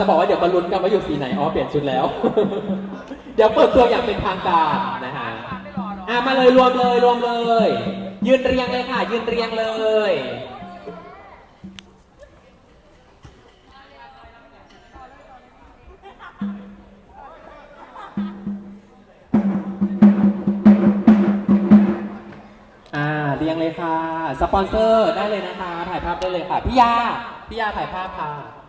จะบอกว่าเดี๋ยวมาลุ้นกันว่าอยู่สีไหน อ๋อ เปลี่ยนชุดแล้ว เดี๋ยวเปิดตัวอย่างเป็นทางการนะฮะอะมาเลยรวมเลยรวมเลย ยืนเรียงเลยค่ะ ยืนเรียงเลยอ่าเรียงเลยค่ะ สปอนเซอร์ได้เลยนะคะ ถ่ายภาพได้เลยค่ะ พี่ยา พี่ยาถ่ายภาพค่ะ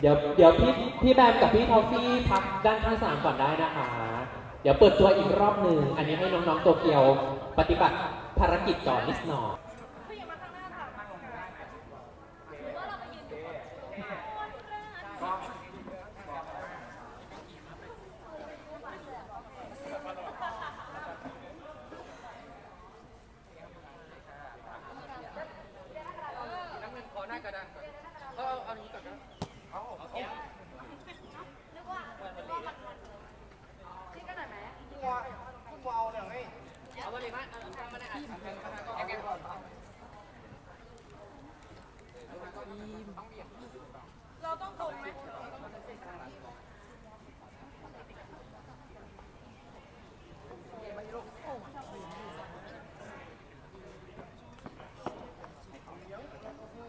เดี๋ยวเดี๋ยวพี่พี่แบมกับพี่ทอฟฟี่พักด้านข้างสนามก่อนได้นะคะ เดี๋ยวเปิดตัวอีกรอบหนึ่ง อันนี้ให้น้องๆโตเกียวปฏิบัติภารกิจก่อนนิดหน่อยน้ำเงินขอหน้ากระดานก่อนเอาเอาเอานี้ก่อนนะเอาเอาแก้ว เลยมั้ยเอาเอามาได้อะเอาเอาเอาเอาแกก่อนเราต้องตรงไหม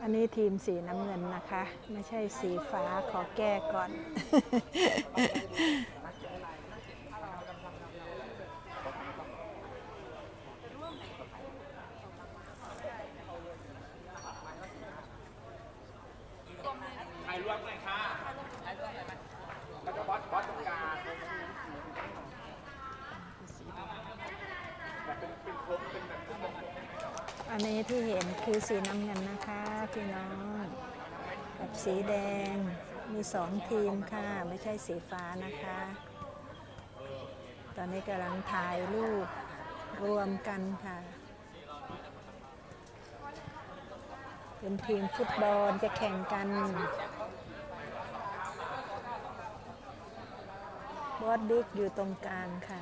อันนี้ทีมสีน้ำเงินนะคะ ไม่ใช่สีฟ้าขอแก้ก่อน ถ่ายรวมหน่อยค่ะถ่ายรวมหน่อยไหมแล้วก็บอสบอสตรงกลางแบบเป็นเป็นครบเป็นแบบครึ่งวงกลม อันนี้ที่เห็นคือสีน้ำเงินนะคะพี่น้อง กับสีแดงมีสองทีมค่ะ ไม่ใช่สีฟ้านะคะ ตอนนี้กำลังถ่ายรูปรวมกันค่ะ เป็นทีมฟุตบอลจะแข่งกันบอสบิ๊กอยู่ตรงกลางค่ะ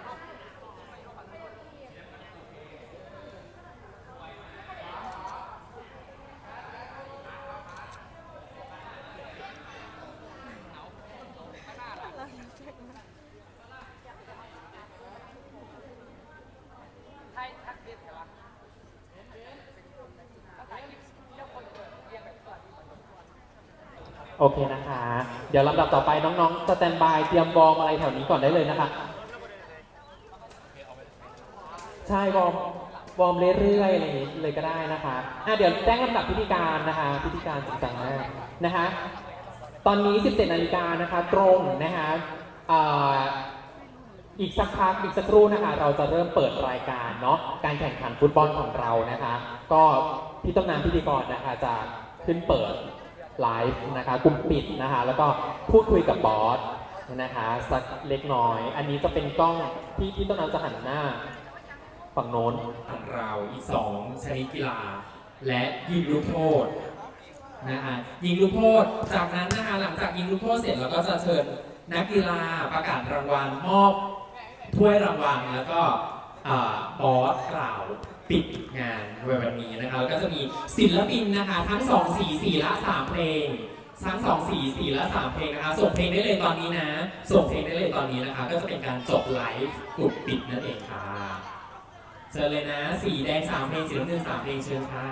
ถ่ายทักเด็ดเหรอถ่ายคลิปเจ้าคนเรียงแบบสวัสดี โอเคนะคะ เดี๋ยวลำดับต่อไปน้องๆ สแตนบายเตรียมวอมอะไรแถวนี้ก่อนได้เลยนะคะ ใช่วอมวอร์มเรื่อยๆอะไรอย่างนี้เลยก็ได้นะคะอะเดี๋ยวแจ้งลำดับพิธีการนะคะ พิธีการจริงจังมากนะคะ ตอนนี้ 17นาฬิกานะคะ ตรงนะคะอีกสักพักอีกสักครู่นะคะ เราจะเริ่มเปิดรายการเนาะ การแข่งขันฟุตบอลของเรานะคะ ก็พี่ต้นน้ำพิธีกรนะคะจะขึ้นเปิด ไลฟ์นะคะกลุ่มปิดนะคะ แล้วก็พูดคุยกับบอสนะคะสักเล็กน้อย อันนี้จะเป็นกล้องที่พี่ต้นน้ำจะหันหน้าฝั่งโน้นของเราอีกสองชนิดกีฬา และยิงลูกโทษนะฮะยิงลูกโทษ จากนั้นนะคะหลังจากยิงลูกโทษเสร็จเราก็จะเชิญนักกีฬาประกาศรางวัลมอบถ้วยรางวัลแล้วก็อบอสกล่าว ปิดงานในวันนี้นะคะแล้วก็จะมีศิลปินนะคะ ทั้งสองสีสีละสามเพลงทั้งสองสีสีละสามเพลงนะคะส่งเพลงได้เลยตอนนี้นะ ส่งเพลงได้เลยตอนนี้นะคะ ก็จะเป็นการจบไลฟ์กลุ่มปิดนั่นเองค่ะเชิญเลยนะ สีแดงสามเพลงสีน้ำเงินสามเพลงเชิญค่ะ